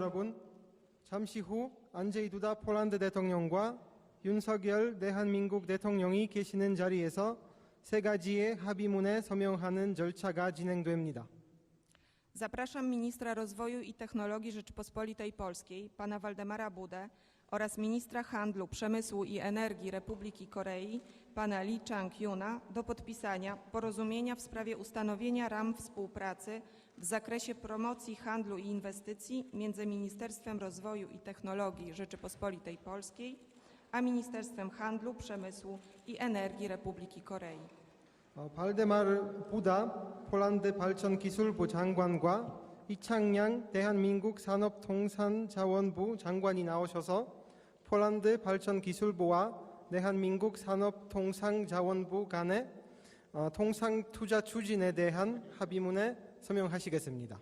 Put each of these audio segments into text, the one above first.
여러분, 잠시 후 안제이 두다 폴란드 대통령과 윤석열 대한민국 대통령이 계시는 자리에서 세 가지의 합의문에 서명하는 절차가 진행됩니다. Zapraszam ministra rozwoju i technologii Rzeczypospolitej Polskiej, pana Waldemara Budę oraz ministra handlu, przemysłu i energii Republiki Korei, pana Lee Chang-yuna do podpisania porozumienia w sprawie ustanowienia ram współpracy w zakresie promocji handlu i inwestycji między Ministerstwem Rozwoju i Technologii Rzeczypospolitej Polskiej a Ministerstwem Handlu, Przemysłu i Energii Republiki Korei. 어, 발데마르 부다 폴란드 발전기술부 장관과 이창양 대한민국 산업통상자원부 장관이 나오셔서 폴란드 발전기술부와 대한민국 산업통상자원부 간의 어, 통상투자 추진에 대한 합의문에 서명하시겠습니다.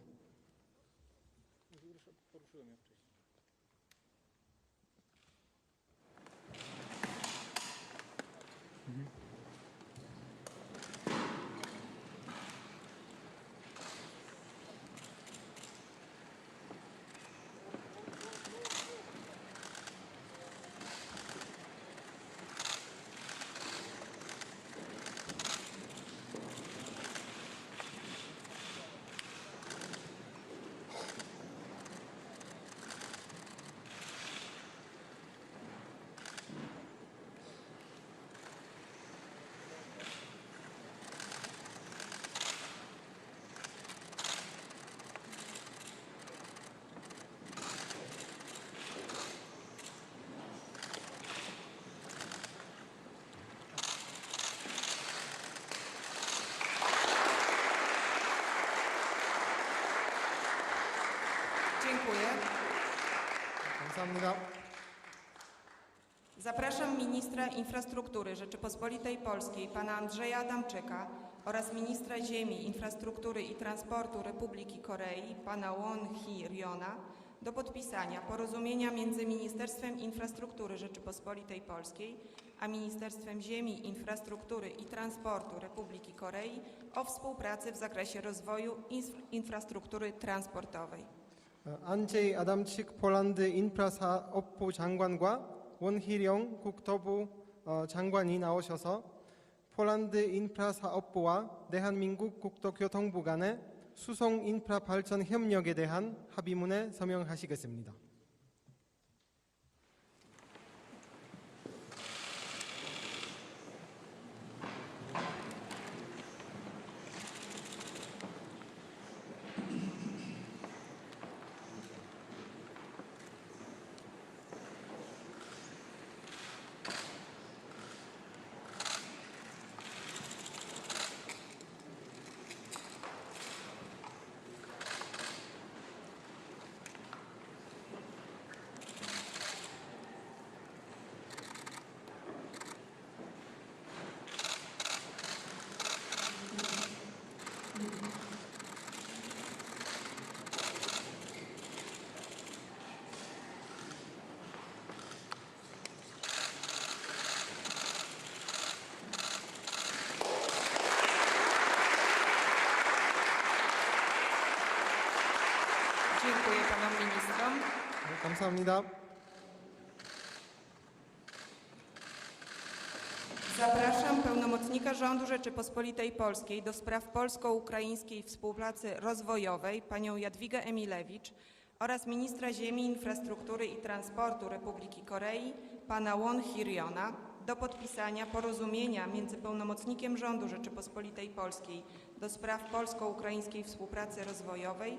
ministra infrastruktury Rzeczypospolitej Polskiej pana Andrzeja Adamczyka oraz ministra ziemi, infrastruktury i transportu Republiki Korei pana Won Hee Ryona do podpisania porozumienia między Ministerstwem Infrastruktury Rzeczypospolitej Polskiej a Ministerstwem Ziemi, Infrastruktury i Transportu Republiki Korei o współpracy w zakresie rozwoju inf- infrastruktury transportowej. 어, 안제이 아담칙 폴란드 인프라사업부 장관과 원희룡 국토부 어, 장관이 나오셔서 폴란드 인프라 사업부와 대한민국 국토교통부 간의 수송 인프라 발전 협력에 대한 합의문에 서명하시겠습니다. 감사합니다. Zapraszam pełnomocnika rządu Rzeczypospolitej Polskiej do spraw polsko-ukraińskiej współpracy rozwojowej panią Jadwigę Emilewicz oraz ministra ziemi, infrastruktury i transportu Republiki Korei pana Won Hiriona do podpisania porozumienia między pełnomocnikiem rządu Rzeczypospolitej Polskiej do spraw polsko-ukraińskiej współpracy rozwojowej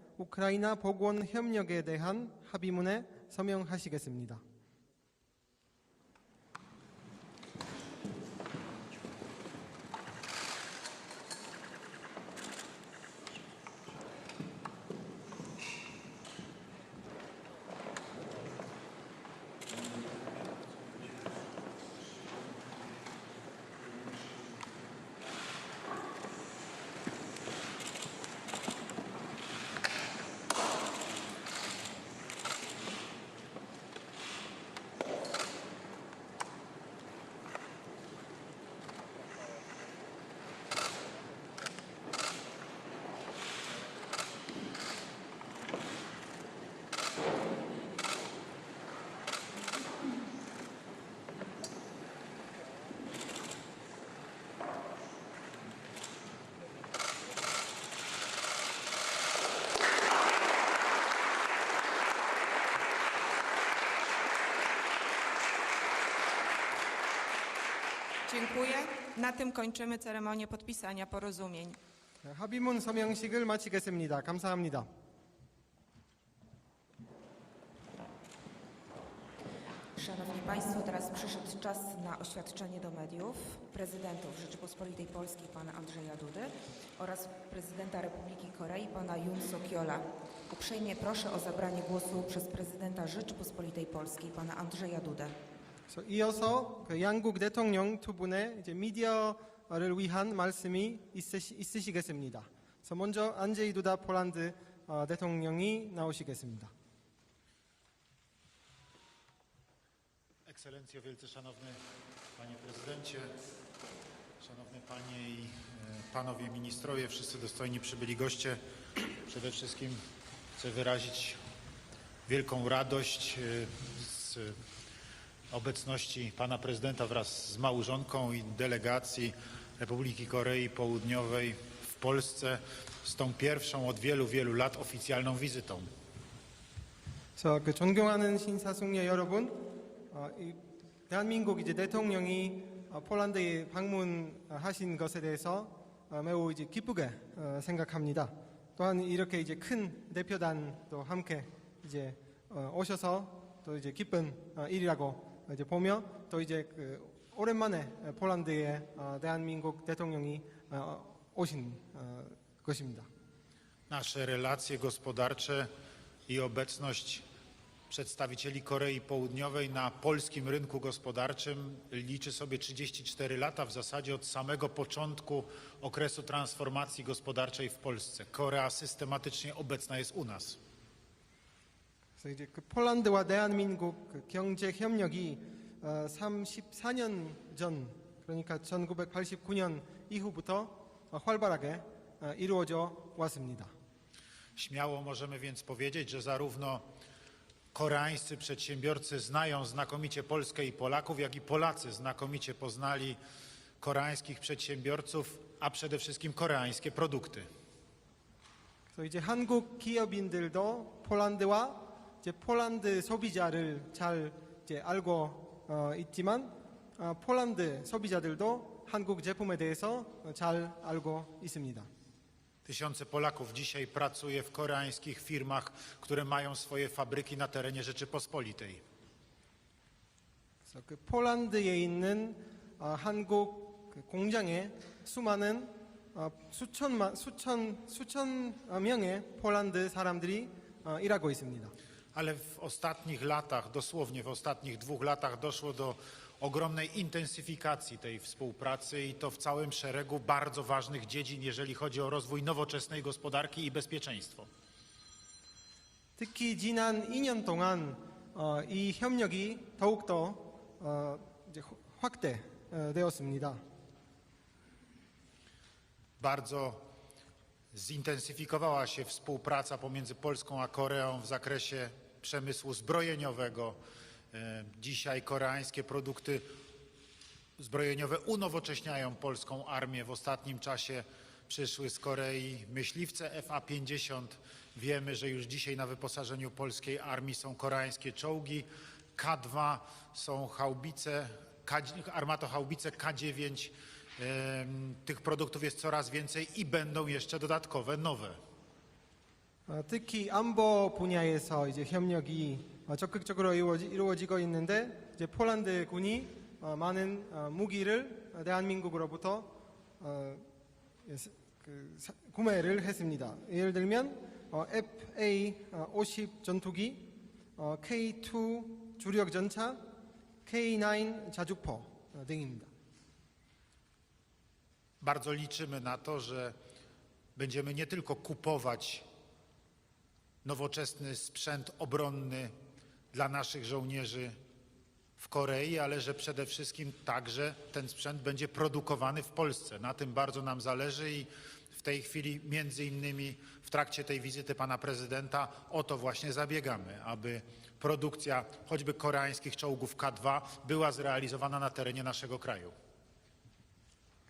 우크라이나 복원 협력에 대한 합의문에 서명하시겠습니다. Dziękuję. Na tym kończymy ceremonię podpisania porozumień. 합의문 서명식을 마치겠습니다. 감사합니다. Szanowni Państwo, teraz przyszedł czas na oświadczenie do mediów prezydentów Rzeczypospolitej Polskiej pana Andrzeja Dudy oraz prezydenta Republiki Korei pana Yoon Suk-yeola. Uprzejmie proszę o zabranie głosu przez prezydenta Rzeczypospolitej Polskiej pana Andrzeja Dudę. 그래서 이어서 그 양국 대통령 두 분의 이제 미디어를 위한 말씀이 있으시, 있으시겠습니다. 그래서 먼저 안제이 두다 폴란드 어, 대통령이 나오시겠습니다. Ekscelencjo, wielce szanowny panie prezydencie, szanowne panie i e, panowie ministrowie, wszyscy dostojni przybyli goście. Przede wszystkim chcę wyrazić wielką radość e, z obecności pana prezydenta wraz z małżonką i delegacji Republiki Korei Południowej w Polsce z tą pierwszą od wielu, wielu lat oficjalną wizytą. 그래서 그 존경하는 신사숙녀 여러분, 어, 이 대한민국 이제 대통령이 어, 폴란드에 방문하신 것에 대해서 어, 매우 이제 기쁘게 어, 생각합니다. 또한 이렇게 이제 큰 대표단도 함께 이제 어, 오셔서 또 이제 기쁜 어, 일이라고 이제 보며 또 이제 그 오랜만에 폴란드에 어, 대한민국 대통령이 어, 오신 어, 것입니다. nasze relacje gospodarcze i obecność przedstawicieli Korei Południowej na polskim rynku gospodarczym liczy sobie 34 lata, w zasadzie od samego początku okresu transformacji gospodarczej w Polsce. Korea systematycznie obecna jest u nas. 그래서 이제 그 폴란드와 대한민국 그 경제 협력이 어, 34년 전 그러니까 1989년 이후부터 어, 활발하게 어, 이루어져 왔습니다. Śmiało możemy więc powiedzieć, że zarówno koreańscy przedsiębiorcy znają znakomicie Polskę i Polaków, jak i Polacy znakomicie poznali koreańskich przedsiębiorców, a przede wszystkim koreańskie produkty. 그래서 이제 한국 기업인들도 폴란드와 이제 폴란드 소비자를 잘 이제 알고 어, 있지만 어, 폴란드 소비자들도 한국 제품에 대해서 어, 잘 알고 있습니다. Tysiące Polaków dzisiaj pracuje w koreańskich firmach, które mają swoje fabryki na terenie Rzeczypospolitej. 그래서 그 폴란드에 있는 어, 한국 그 공장에 수많은 어, 수천만 수천 수천 어, 명의 폴란드 사람들이 어, 일하고 있습니다. Ale w ostatnich latach, dosłownie w ostatnich dwóch latach, doszło do ogromnej intensyfikacji tej współpracy i to w całym szeregu bardzo ważnych dziedzin, jeżeli chodzi o rozwój nowoczesnej gospodarki i bezpieczeństwo. 특히 지난 2년 동안 어, 이 협력이 더욱더 어, 이제 확대되었습니다. Bardzo zintensyfikowała się współpraca pomiędzy Polską a Koreą w zakresie przemysłu zbrojeniowego. E, Dzisiaj koreańskie produkty zbrojeniowe unowocześniają polską armię. W ostatnim czasie przyszły z Korei myśliwce FA-50. Wiemy, że już dzisiaj na wyposażeniu polskiej armii są koreańskie czołgi. K2 są haubice, K, armatohaubice K9. Em, Tych produktów jest coraz więcej i będą jeszcze dodatkowe, nowe. 어, 특히 안보 분야에서 이제 협력이 어, 적극적으로 이루어지, 이루어지 고 있는데 이제 폴란드 군이 어, 많은 어, 무기를 어, 대한민국으로부터 그 사- 구매를 했습니다. 예를 들면 어, FA-50 전투기, 어, K2 주력 전차, K9 자주포 어, 등입니다. Bardzo liczymy na to, że będziemy nie tylko kupować nowoczesny sprzęt obronny dla naszych żołnierzy w Korei, ale że przede wszystkim także ten sprzęt będzie produkowany w Polsce. Na tym bardzo nam zależy i w tej chwili między innymi w trakcie tej wizyty pana prezydenta o to właśnie zabiegamy, aby produkcja choćby koreańskich czołgów K2 była zrealizowana na terenie naszego kraju.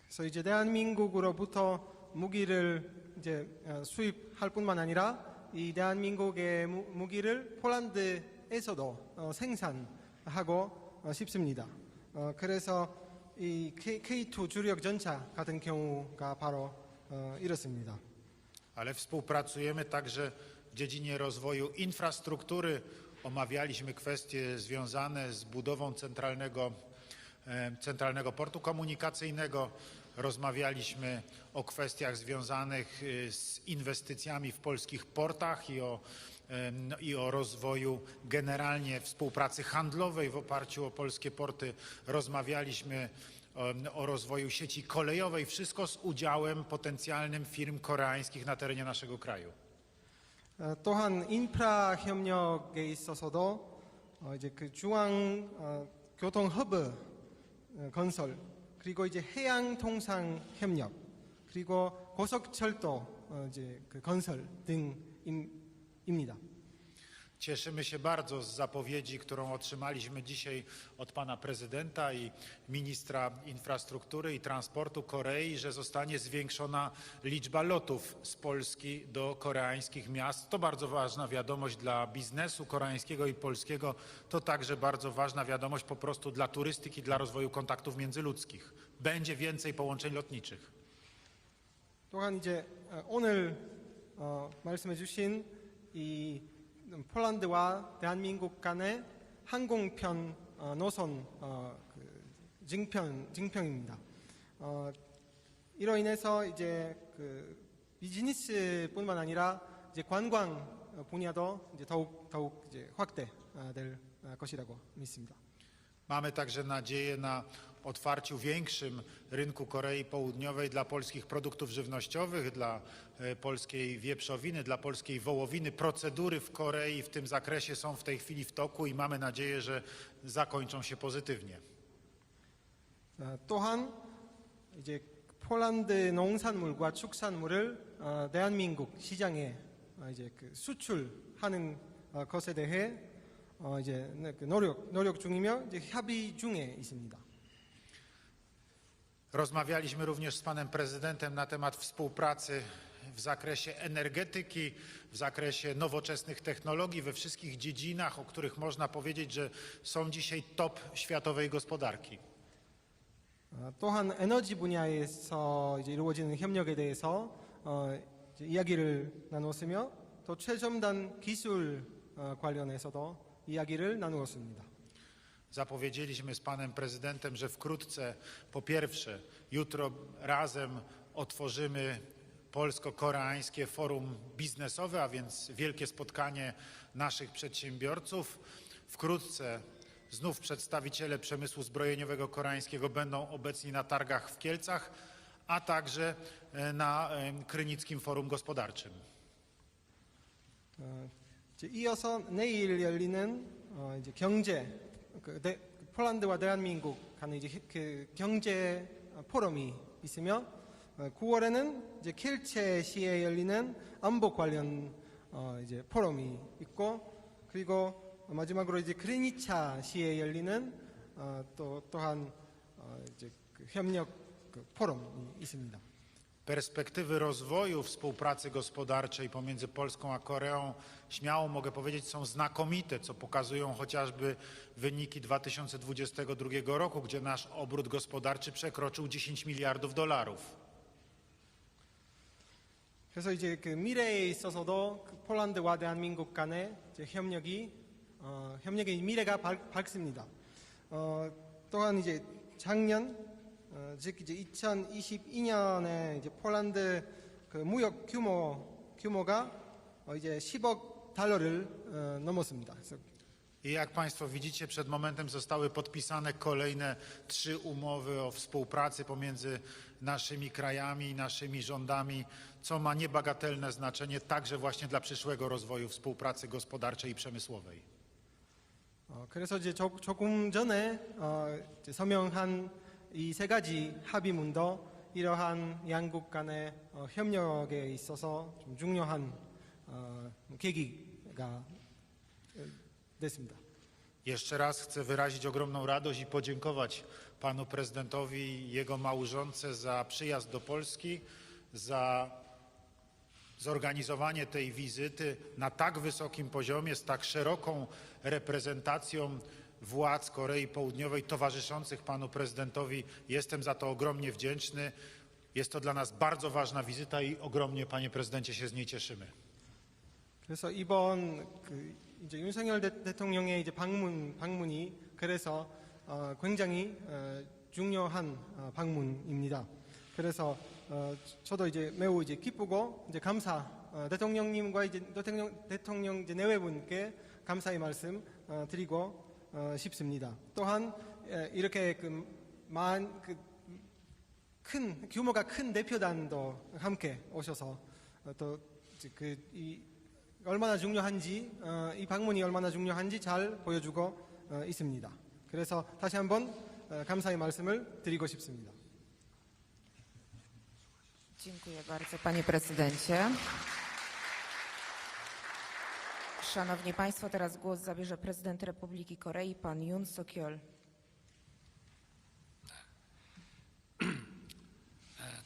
그래서 이제 대한민국으로부터 무기를 이제 어, 수입할 뿐만 아니라 이 대한민국의 무, 무기를 폴란드에서도 어, 생산하고 어, 싶습니다. 어, 그래서 이 K, K2 주력 전차 같은 경우가 바로 어, 이렇습니다. ale współpracujemy także w dziedzinie rozwoju infrastruktury. Omawialiśmy kwestie związane z budową centralnego, e, centralnego portu komunikacyjnego. Rozmawialiśmy o kwestiach związanych y, z inwestycjami w polskich portach i o, em, no i o rozwoju generalnie współpracy handlowej w oparciu o polskie porty. Rozmawialiśmy o, o rozwoju sieci kolejowej. Wszystko z udziałem potencjalnym firm koreańskich na terenie naszego kraju. 어, 또한 인프라 협력에 있어서도 어, 이제 그 중앙 어, 교통 허브 어, 건설 그리고 이제 해양 통상 협력 그리고 고속철도 어, 이제 그 건설 등입니다. Cieszymy się bardzo z zapowiedzi, którą otrzymaliśmy dzisiaj od pana prezydenta i ministra infrastruktury i transportu Korei, że zostanie zwiększona liczba lotów z Polski do koreańskich miast. To bardzo ważna wiadomość dla biznesu koreańskiego i polskiego. To także bardzo ważna wiadomość po prostu dla turystyki, dla rozwoju kontaktów międzyludzkich. Będzie więcej połączeń lotniczych. 또한 이제 어, 오늘 어, 말씀해주신 이 폴란드와 대한민국 간의 항공편 어, 노선 어, 그 증평 증평입니다. 어, 이로 인해서 이제 그 비즈니스뿐만 아니라 이제 관광 어, 분야도 이제 더욱 더욱 이제 확대될 어, 것이라고 믿습니다. Mamy także nadzieję na otwarciu większym rynku Korei Południowej dla polskich produktów żywnościowych, dla e, polskiej wieprzowiny, dla polskiej wołowiny. Procedury w Korei w tym zakresie są w tej chwili w toku i mamy nadzieję, że zakończą się pozytywnie. 어, 또한 이제 폴란드 농산물과 축산물을 어, 대한민국 시장에 어, 이제 그 수출하는 어, 것에 대해 어, 이제 네, 그 노력 노력 중이며 이제 협의 중에 있습니다. Rozmawialiśmy również z panem prezydentem na temat współpracy w zakresie energetyki, w zakresie nowoczesnych technologii, we wszystkich dziedzinach, o których można powiedzieć, że są dzisiaj top światowej gospodarki. 어, 또한 에너지 분야에서 이제 이루어지는 협력에 대해서 어, 이제 이야기를 나누었으며 또 최첨단 기술 어, 관련해서도 이야기를 나누었습니다. Zapowiedzieliśmy z panem prezydentem, że wkrótce, po pierwsze, jutro razem otworzymy polsko-koreańskie forum biznesowe, a więc wielkie spotkanie naszych przedsiębiorców. Wkrótce znów przedstawiciele przemysłu zbrojeniowego koreańskiego będą obecni na targach w Kielcach, a także e, na e, Krynickim Forum Gospodarczym. 어, 이제 이어서 내일 열리는 어, 이제 경제 그 네, 폴란드와 대한민국 간의 이제 그 경제 포럼이 있으며 어, 9월에는 이제 켈체시에 열리는 안보 관련 어, 이제 포럼이 있고 그리고 마지막으로 이제 크리니차 시에 열리는 어, 또 또한 어, 이제 그 협력 그 포럼이 있습니다. Perspektywy rozwoju współpracy gospodarczej pomiędzy Polską a Koreą, śmiało mogę powiedzieć, są znakomite, co pokazują chociażby wyniki 2022 roku, gdzie nasz obrót gospodarczy przekroczył 10 miliardów dolarów. 그래서 이제 그 미래에 있어서도 그 폴란드와 대한민국 간의 이제 협력이 어, 협력의 미래가 밝, 밝습니다. 어, 또한 이제 작년 어, 즉 이제 2022년에 이제 폴란드 그 무역 규모 규모가 어, 이제 10억 달러를 어, 넘었습니다. 그래서 I jak Państwo widzicie, przed momentem zostały podpisane kolejne trzy umowy o współpracy pomiędzy naszymi krajami i naszymi rządami, co ma niebagatelne znaczenie także właśnie dla przyszłego rozwoju współpracy gospodarczej i przemysłowej. 어, 그래서 이제 조, 조금 전에 어, 이제 서명한 이 세 가지 합의문도 이러한 양국 간의 어, 협력에 있어서 좀 중요한 어, 계기가 어, 됐습니다. Jeszcze raz chcę wyrazić ogromną radość i podziękować panu prezydentowi i jego małżonce za przyjazd do Polski, za zorganizowanie tej wizyty na tak wysokim poziomie, z tak szeroką reprezentacją władz Korei Południowej towarzyszących panu prezydentowi. Jestem za to ogromnie wdzięczny. Jest to dla nas bardzo ważna wizyta i ogromnie, panie prezydencie, się z niej cieszymy. 그래서 이번 그 이제 윤석열 대, 대통령의 이제 방문 방문이 그래서 어, 굉장히 어, 중요한 어, 방문입니다. 그래서 어, 저도 이제 매우 이제 기쁘고 이제 감사 어, 대통령님과 이제 대통령 대통령 이제 내외분께 감사의 말씀 어, 드리고 어, 싶습니다. 또한 예, 이렇게 그 만 그 큰 규모가 큰 대표단도 함께 오셔서 어, 또그 이 얼마나 중요한지 어, 이 방문이 얼마나 중요한지 잘 보여주고 어, 있습니다. 그래서 다시 한번 어, 감사의 말씀을 드리고 싶습니다. Dziękuję. Szanowni państwo, teraz głos zabierze prezydent Republiki Korei, pan Yoon Suk-yeol.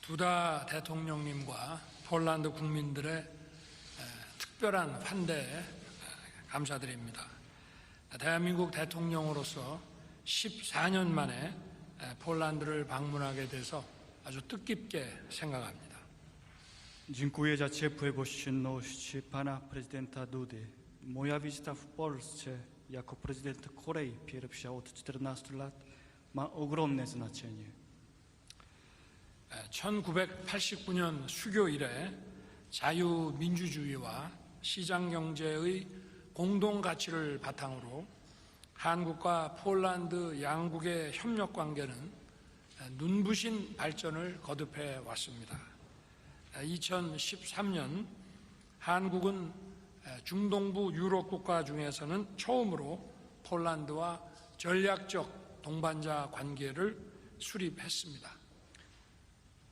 두다 대통령님과 폴란드 국민들의 에, 특별한 환대에 에, 감사드립니다. 대한민국 대통령으로서 14년 만에 에, 폴란드를 방문하게 돼서 아주 뜻깊게 생각합니다. Dziękuję za ciepłe gościnność pana prezydenta Dudy. Moja wizyta w Polsce jako prezydent Korei pierwsza od 14 lat ma ogromne znaczenie. 1989년 수교 이래 자유민주주의와 시장경제의 공동 가치를 바탕으로 한국과 폴란드 양국의 협력 관계는 눈부신 발전을 거듭해 왔습니다. 2013년 한국은 중동부 유럽 국가 중에서는 처음으로 폴란드와 전략적 동반자 관계를 수립했습니다.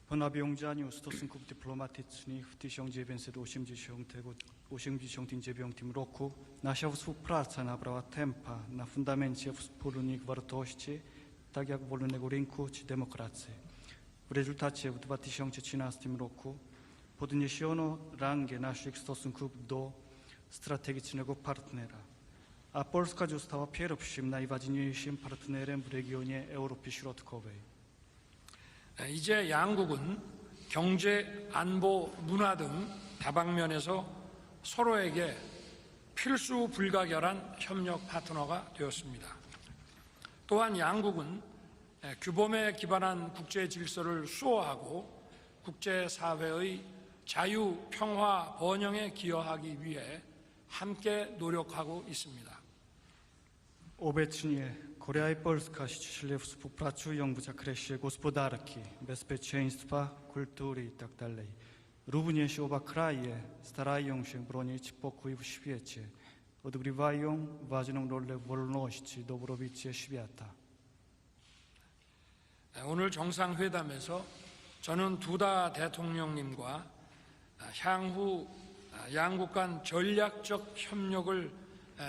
Po nawiązaniu stosunków dyplomatycznych w 1989 roku nasza współpraca nabrała tempa na fundamencie wspólnych wartości, tak jak wolnego rynku czy demokracji. W rezultacie w 2013 roku podniesiono rangę naszych stosunków do strategicznego partnera, a Polska została pierwszym najważniejszym partnerem w regionie Europy Środkowej. 이제 양국은 경제, 안보, 문화 등 다방면에서 서로에게 필수 불가결한 협력 파트너가 되었습니다. 또한 양국은 규범에 기반한 국제 질서를 수호하고 국제사회의 자유, 평화, 번영에 기여하기 위해 함께 노력하고 있습니다. Obecnie Korea i Polska ściśle współpracują w zakresie gospodarki, bezpieczeństwa, kultury itd. Również oba kraje starają się bronić pokoju w świecie, odgrywają ważną rolę w wolności i dobrobycie świata. 오늘 정상회담에서 저는 두다 대통령님과 향후 양국 간 전략적 협력을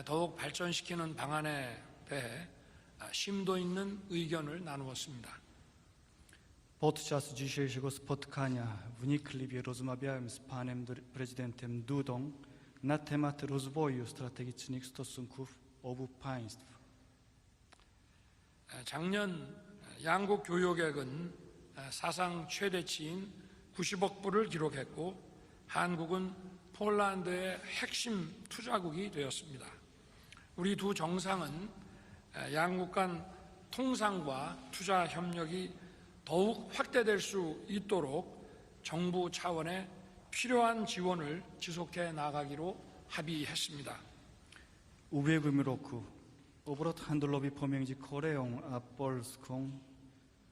더욱 발전시키는 방안에 대해 심도 있는 의견을 나누었습니다. Podczas dzisiejszego spotkania wnikliwie rozmawiałem z panem prezydentem Dudą na temat rozwoju strategicznych stosunków obu państw. 작년 양국 교역액은 사상 최대치인 90억 불을 기록했고 한국은 폴란드의 핵심 투자국이 되었습니다. 우리 두 정상은 양국 간 통상과 투자 협력이 더욱 확대될 수 있도록 정부 차원의 필요한 지원을 지속해 나가기로 합의했습니다. pomiędzy Koreą a Polską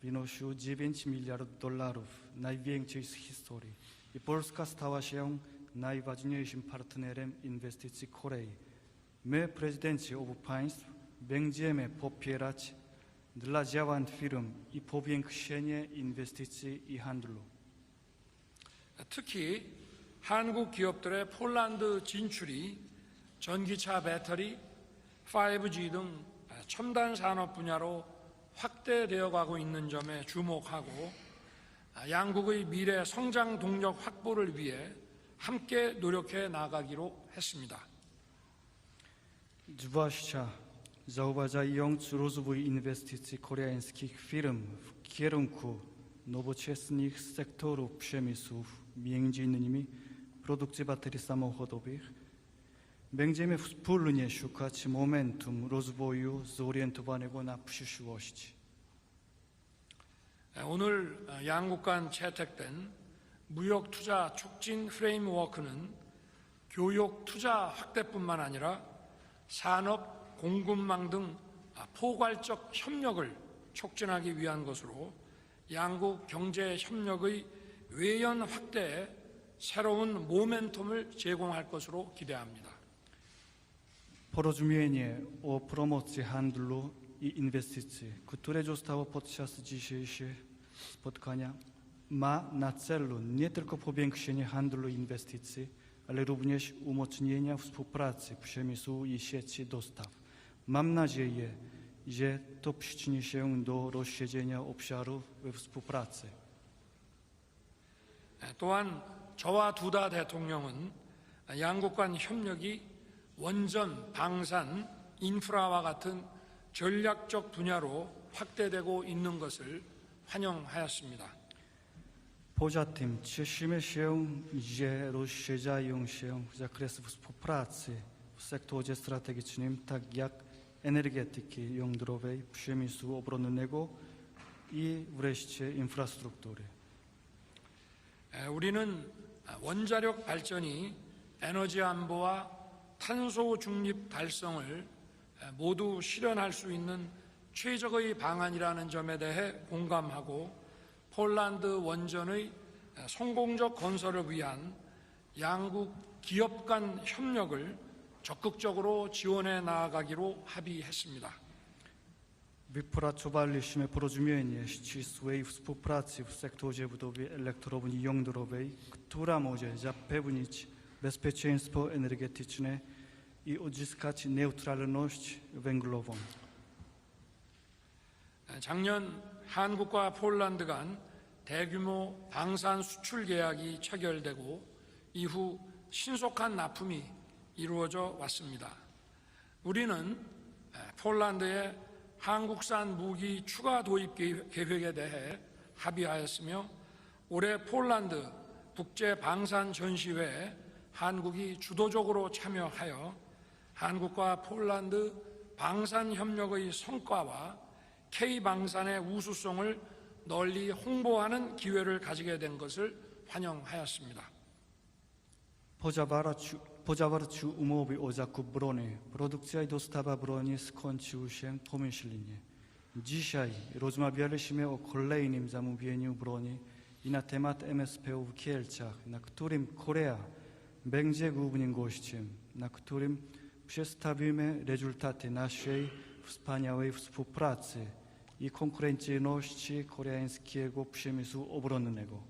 wynosił 9 miliardów dolarów, najwięcej z historii. I Polska stała się najważniejszym partnerem inwestycji Korei. My, prezydenci obu państw, będziemy popierać dla działań firm i powiększenie inwestycji i handlu. 특히 한국 기업들의 폴란드 진출이 전기차 배터리, 5G 등 첨단 산업 분야로 확대되어 가고 있는 점에 주목하고 양국의 미래 성장 동력 확보를 위해 함께 노력해 나가기로 했습니다. Zwłaszcza zauważając rozwój inwestycji koreańskich firm w kierunku nowoczesnych sektorów przemysłów, między innymi produkcji baterii samochodowych, będziemy wspólnie szukać momentum rozwoju zorientowanego na przyszłość. 오늘 양국 간 채택된 무역 투자 촉진 프레임워크는 교육 투자 확대뿐만 아니라 산업 공급망 등 포괄적 협력을 촉진하기 위한 것으로 양국 경제 협력의 외연 확대에 새로운 모멘텀을 제공할 것으로 기대합니다. O promocji handlu i inwestycji, które zostało podczas dzisiejszego spotkania, ma na celu nie tylko powiększenie handlu i inwestycji, ale również umocnienia współpracy przemysłu i sieci dostaw. Mam nadzieję, że to przyczyni się do rozszerzenia obszarów współpracy. 또한 저와 두다 대통령은 양국 간 협력이 원전, 방산, 인프라와 같은 전략적 분야로 확대되고 있는 것을 환영하였습니다. Poza tym cieszymy się, że rozszerzają się zakresy współpracy w sektorze strategicznym, tak jak energetyki jądrowej, przemysłu obronnego i wreszcie infrastruktury. 에, 우리는 원자력 발전이 에너지 안보와 탄소 중립 달성을 에, 모두 실현할 수 있는 최적의 방안이라는 점에 대해 공감하고 폴란드 원전의 에, 성공적 건설을 위한 양국 기업 간 협력을 적극적으로 지원해 나아가기로 합의했습니다. Wypracowaliśmy porozumienie ścisłej współpracy w sektorze budowy elektrowni jądrowej, która może zapewnić bezpieczeństwo energetyczne i odzyskać neutralność węglową. 작년 한국과 폴란드 간 대규모 방산 수출 계약이 체결되고 이후 신속한 납품이 이루어져 왔습니다. 우리는 폴란드의 한국산 무기 추가 도입 계획에 대해 합의하였으며 올해 폴란드 국제 방산 전시회에 한국이 주도적으로 참여하여 한국과 폴란드 방산 협력의 성과와 K 방산의 우수성을 널리 홍보하는 기회를 가지게 된 것을 환영하였습니다. Pozawarciu, pozawarciu umowy o zakup broni, produkcja i dostawa broni skończyły się pomyślnie. Dzisiaj rozmawialiśmy o kolejnym zamówieniu broni i na temat MSP w Kielcach, na którym Korea będzie głównym gościem, na którym przedstawimy rezultaty naszej wspaniałej współpracy i konkurencyjności koreańskiego przemysłu obronnego.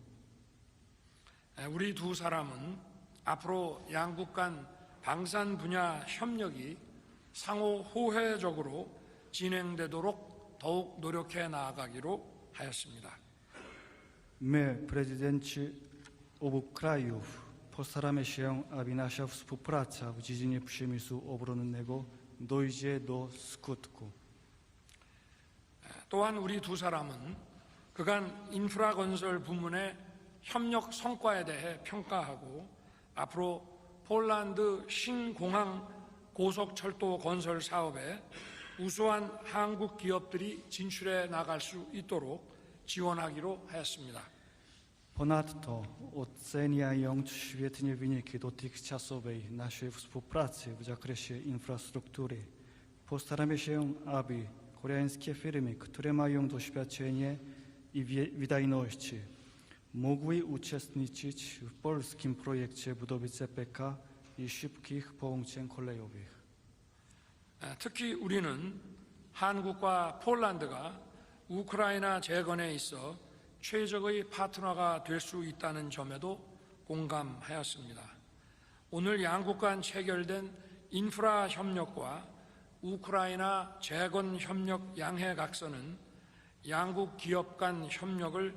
우리 두 사람은 앞으로 양국 간 방산 분야 협력이 상호 호혜적으로 진행되도록 더욱 노력해 나아가기로 하였습니다. Obu krajów, postaramy się, aby nasza współpraca w dziedzinie przemysłu obronnego dojdzie do skutku. 또한 우리 두 사람은 그간 인프라 건설 부문의 협력 성과에 대해 평가하고 앞으로 폴란드 신공항 고속철도 건설 사업에 우수한 한국 기업들이 진출해 나갈 수 있도록 지원하기로 하였습니다. Ponadto oceniając świetnie wyniki dotychczasowej naszej współpracy w zakresie infrastruktury, postaramy się, aby koreańskie firmy, które mają doświadczenie i wydajności, mogły uczestniczyć w polskim projekcie budowy CPK szybkich połączeń kolejowych. 에, 특히 우리는 한국과 폴란드가 우크라이나 재건에 있어 최적의 파트너가 될 수 있다는 점에도 공감하였습니다. 오늘 양국 간 체결된 인프라 협력과 우크라이나 재건 협력 양해 각서는 양국 기업 간 협력을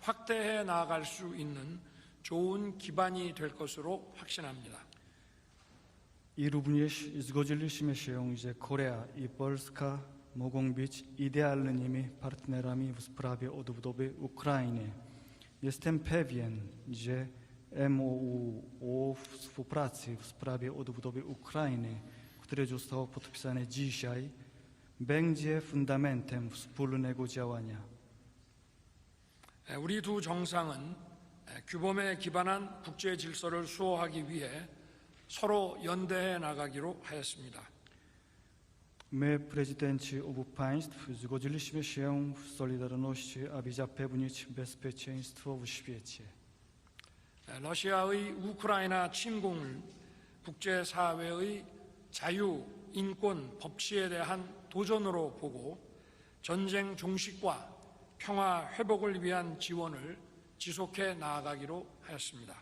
확대해 나아갈 수 있는 좋은 기반이 될 것으로 확신합니다. Że Korea i Polska mogą być idealnymi partnerami w sprawie odbudowy Ukrainy. Jestem pewien, że MOU w sprawie odbudowy Ukrainy, które zostało podpisane dzisiaj, będzie fundamentem wspólnego działania. 에, 우리 두 정상은 에, 규범에 기반한 국제 질서를 수호하기 위해 서로 연대해 나가기로 하였습니다. My, prezydenci obu państw, zgodziliśmy się w Solidarności, aby zapewnić bezpieczeństwo w świecie. 에, 러시아의 우크라이나 침공을 국제사회의 자유, 인권, 법치에 대한 도전으로 보고 전쟁 종식과 평화 회복을 위한 지원을 지속해 나아가기로 하였습니다.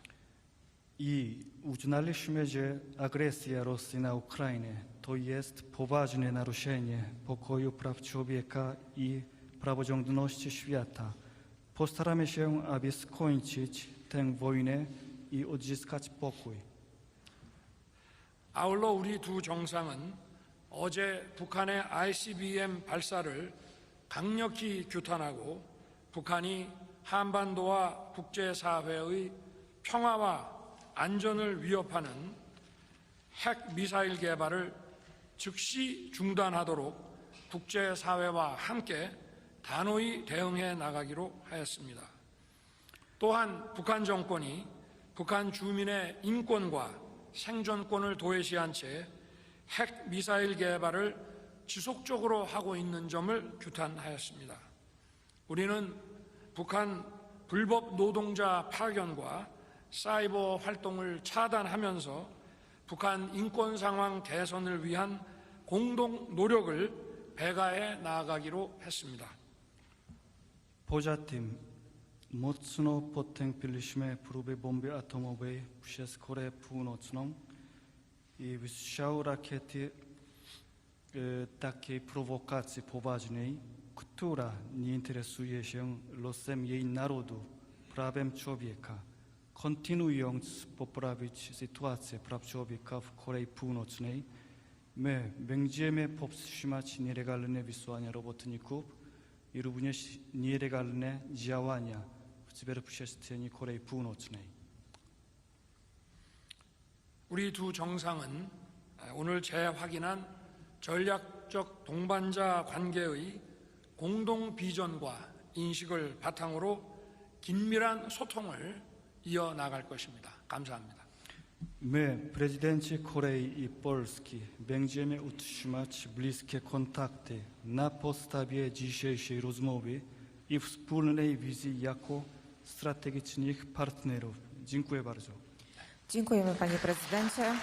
I uznaliśmy, że agresja Rosji na Ukrainę to jest poważne naruszenie pokoju praw człowieka i praworządności świata. Postaramy się, aby skończyć tę wojnę i odzyskać. 아울러 우리 두 정상은 어제 북한의 ICBM 발사를 강력히 규탄하고 북한이 한반도와 국제사회의 평화와 안전을 위협하는 핵 미사일 개발을 즉시 중단하도록 국제사회와 함께 단호히 대응해 나가기로 하였습니다. 또한 북한 정권이 북한 주민의 인권과 생존권을 도외시한 채 핵 미사일 개발을 지속적으로 하고 있는 점을 규탄하였습니다. 우리는 북한 불법 노동자 파견과 사이버 활동을 차단하면서 북한 인권 상황 개선을 위한 공동 노력을 배가해 나아가기로 했습니다. Tym mocno potępiliśmy próby bomby atomowej przez Koreę Północną i wystrzał rakiety e, takiej prowokacji poważnej, która nie interesuje się losem jej narodu, prawem człowieka. Kontynuując poprawić sytuację praw człowieka w Korei Północnej, my będziemy powstrzymać nielegalne wysłania robotników i również nielegalne działania w cyberprzestrzeni Korei Północnej. 우리 두 정상은 오늘 재확인한 전략적 동반자 관계의 공동 비전과 인식을 바탕으로 긴밀한 소통을 이어나갈 것입니다. 감사합니다. My, prezydenci Korei i Polski, będziemy utrzymać bliskie kontakty na podstawie dzisiejszej rozmowy i wspólnej wizji jako strategicznych partnerów. Dziękuję bardzo. Dziękujemy panie prezydencie.